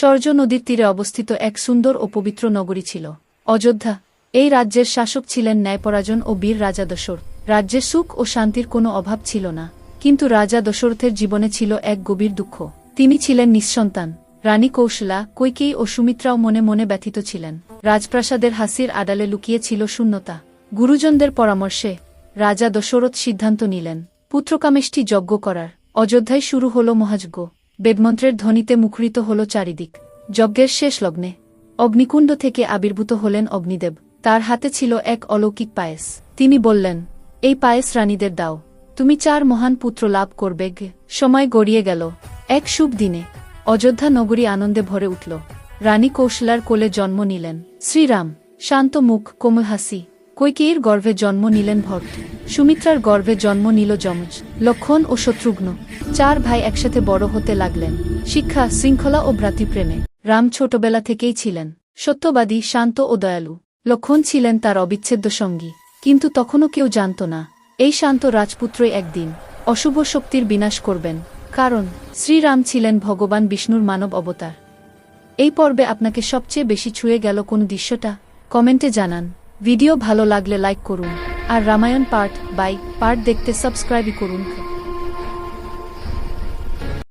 সর্য নদীর তীরে অবস্থিত এক সুন্দর ও পবিত্র নগরী ছিল। অযোধ্যা, এই রাজ্যের শাসক ছিলেন ন্যায়পরাজন ও বীর রাজা দশর রাজ্যে সুখ ও শান্তির কোনো অভাব ছিল না। কিন্তু রাজা দশরথের জীবনে ছিল এক গভীর দুঃখ। তিনি ছিলেন নিঃসন্তান। রানী কৌশলা, কৈকেয়ী ও সুমিত্রাও মনে মনে ব্যথিত ছিলেন। রাজপ্রাসাদের হাসির আড়ালে লুকিয়ে ছিল শূন্যতা। গুরুজনদের পরামর্শে রাজা দশরথ সিদ্ধান্ত নিলেন, পুত্রকামেষ্টি যজ্ঞ করার। অযোধ্যায় শুরু হল মহাযজ্ঞ। বেদমন্ত্রের ধ্বনিতে মুখরিত হল চারিদিক। যজ্ঞের শেষ লগ্নে। অগ্নিকুণ্ড থেকে আবির্ভূত হলেন অগ্নিদেব। তার হাতে ছিল এক অলৌকিক পায়েস। তিনি বললেন, এই পায়েস রানীদের দাও। তুমি চার মহান পুত্র লাভ করবে সময় গড়িয়ে গেল। এক শুভ দিনে। অযোধ্যা নগরী আনন্দে ভরে উঠল। রানী কৌশলার কোলে জন্ম নিলেন। শ্রীরাম, শান্ত মুখ, কোমল হাসি। কৈকেয়ীর গর্ভে জন্ম নিলেন ভরত সুমিত্রার গর্ভে জন্ম নিল যমজ, লক্ষণ ও শত্রুঘ্ন। চার ভাই একসাথে বড় হতে লাগলেন। শিক্ষা, শৃঙ্খলা ও ভ্রাতৃপ্রেমে। রাম ছোটবেলা থেকেই ছিলেন। সত্যবাদী, শান্ত ও দয়ালু। লক্ষণ ছিলেন তার অবিচ্ছেদ্য সঙ্গী। কিন্তু তখনও কেউ জানত না, এই শান্ত রাজপুত্রই একদিন অশুভ শক্তির বিনাশ করবেন। কারণ, শ্রীরাম ছিলেন ভগবান বিষ্ণুর মানব অবতার। এই পর্বে আপনাকে সবচেয়ে বেশি ছুঁয়ে গেল কোন দৃশ্যটা? কমেন্টে জানান। ভিডিও ভালো লাগলে লাইক করুন। আর রামায়ণ পার্ট বাই পার্ট দেখতে সাবস্ক্রাইবই করুন।